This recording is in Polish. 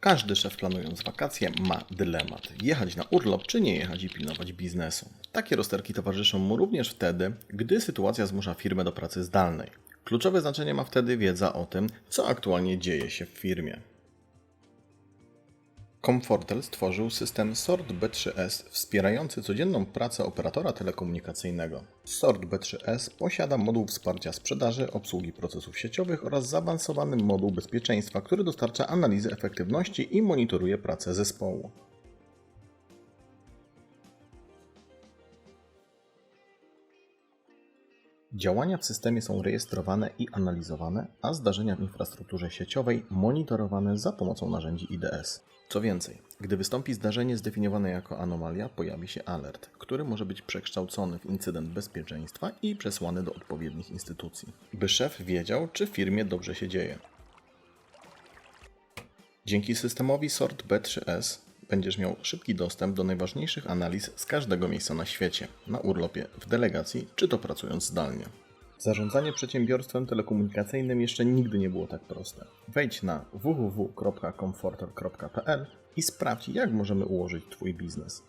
Każdy szef planując wakacje ma dylemat. Jechać na urlop, czy nie jechać i pilnować biznesu. Takie rozterki towarzyszą mu również wtedy, gdy sytuacja zmusza firmę do pracy zdalnej. Kluczowe znaczenie ma wtedy wiedza o tym, co aktualnie dzieje się w firmie. Comfortel stworzył system Sort B3S wspierający codzienną pracę operatora telekomunikacyjnego. Sort B3S posiada moduł wsparcia sprzedaży, obsługi procesów sieciowych oraz zaawansowany moduł bezpieczeństwa, który dostarcza analizy efektywności i monitoruje pracę zespołu. Działania w systemie są rejestrowane i analizowane, a zdarzenia w infrastrukturze sieciowej monitorowane za pomocą narzędzi IDS. Co więcej, gdy wystąpi zdarzenie zdefiniowane jako anomalia, pojawi się alert, który może być przekształcony w incydent bezpieczeństwa i przesłany do odpowiednich instytucji, by szef wiedział, czy firmie dobrze się dzieje. Dzięki systemowi Sort B3S będziesz miał szybki dostęp do najważniejszych analiz z każdego miejsca na świecie, na urlopie, w delegacji, czy to pracując zdalnie. Zarządzanie przedsiębiorstwem telekomunikacyjnym jeszcze nigdy nie było tak proste. Wejdź na www.comforter.pl i sprawdź, jak możemy ułożyć Twój biznes.